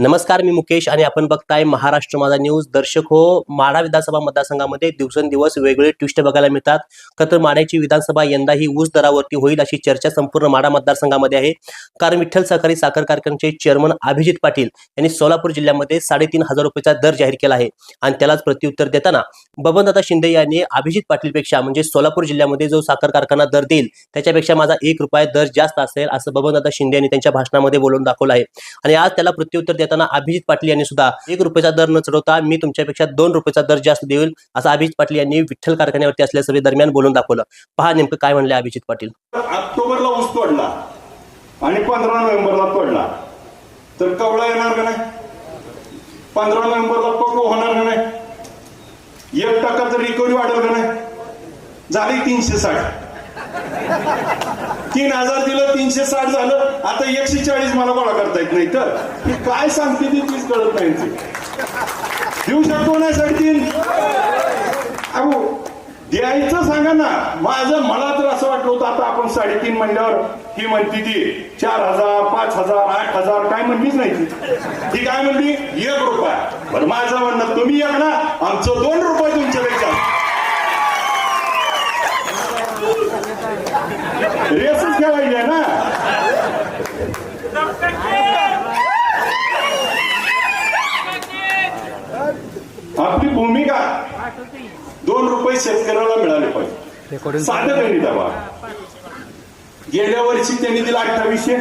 नमस्कार मी मुकेश आणि आपण बघताय महाराष्ट्र माझा न्यूज. दर्शक हो माढा विधानसभा मतदारसंघामध्ये दिवसेंदिवस वेगवेगळे ट्विस्ट बघायला मिळतात. का माढ्याची विधानसभा यंदा ही ऊस दरावरती होईल अशी चर्चा संपूर्ण माढा मतदारसंघामध्ये आहे. कारण विठ्ठल सहकारी साखर कारखान्याचे चेअरमन अभिजित पाटील यांनी सोलापूर जिल्ह्यामध्ये साडेतीन हजार रुपयाचा दर जाहीर केला आहे. आणि त्यालाच प्रत्युत्तर देताना बबनदादा शिंदे यांनी अभिजित पाटीलपेक्षा म्हणजे सोलापूर जिल्ह्यामध्ये जो साखर कारखाना दर देईल त्याच्यापेक्षा माझा एक रुपया दर जास्त असेल असं बबनदादा शिंदे यांनी त्यांच्या भाषणामध्ये बोलून दाखवलं आहे. आणि आज त्याला प्रत्युत्तर देताना अभिजित पाटील यांनी सुद्धा एक रुपयाचा दर न चढवता मी तुमच्यापेक्षा दोन रुपयाचा दर जास्त देईल असं अभिजित पाटील यांनी विठ्ठल कारखान्यावरती असल्या सभे दरम्यान बोलून दाखवलं. पहा नेमकं काय म्हणले अभिजित पाटील. ऑक्टोबरला ऊस तोडला आणि पंधरा नोव्हेंबरला तोडला. तर कवळा येणार का नाही? पंधरा नोव्हेंबरला पक्व होणार का नाही? एक टक्का तर रिकव्हरी वाढेल का नाही? झाली तीनशे साठ. तीन हजार दिलं तीनशे साठ झालं. आता एकशे चाळीस मला गोळा करता येत नाही. तर ही काय सांगते ती तीच कळत नाही देऊ शकतो नाही साडेतीन अहो द्यायचं सांगा ना. माझं मला तर असं वाटलं होतं आता आपण साडेतीन महिन्यावर ही म्हणती ती चार हजार पाच हजार आठ हजार काय म्हणलीच नाही ती. ती काय म्हणली? एक रुपया. बरं माझं म्हणणं तुम्ही एक ना आमचं दोन रुपये तुम्ही रेसच खेळायची आहे ना आपली भूमिका दोन रुपये शेतकऱ्याला मिळाले पाहिजे. साधं त्यांनी दबा गेल्या वर्षी त्यांनी दिला अठ्ठावीसशे.